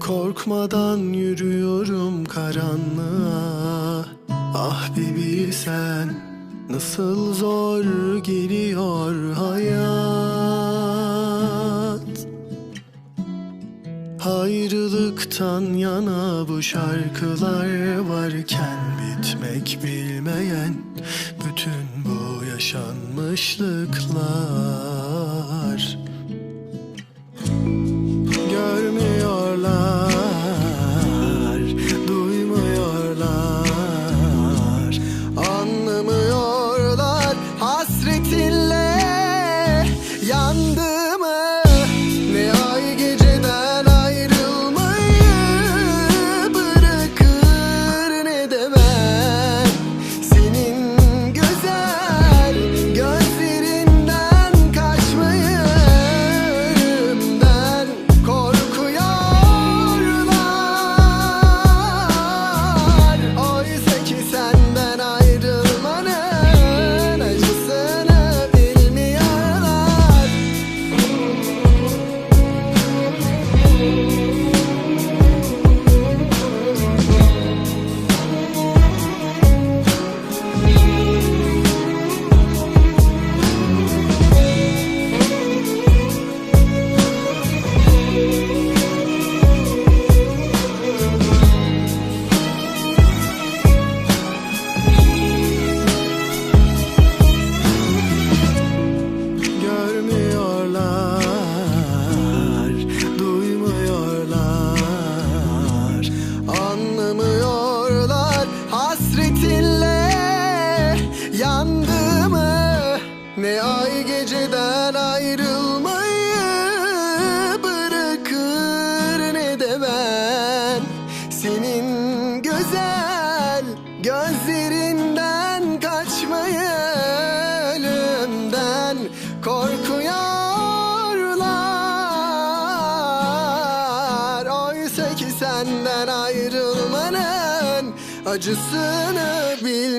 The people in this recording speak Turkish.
Korkmadan yürüyorum karanlığa. Ah bir bilsen nasıl zor geliyor hayat. Ayrılıktan yana bu şarkılar varken bitmek bilmeyen bütün bu yaşanmışlıklar ne ay geceden ayrılmayı bırakır ne de ben. Senin güzel gözlerinden kaçmayı ölümden korkuyorlar. Oysa ki senden ayrılmanın acısını bilmiyor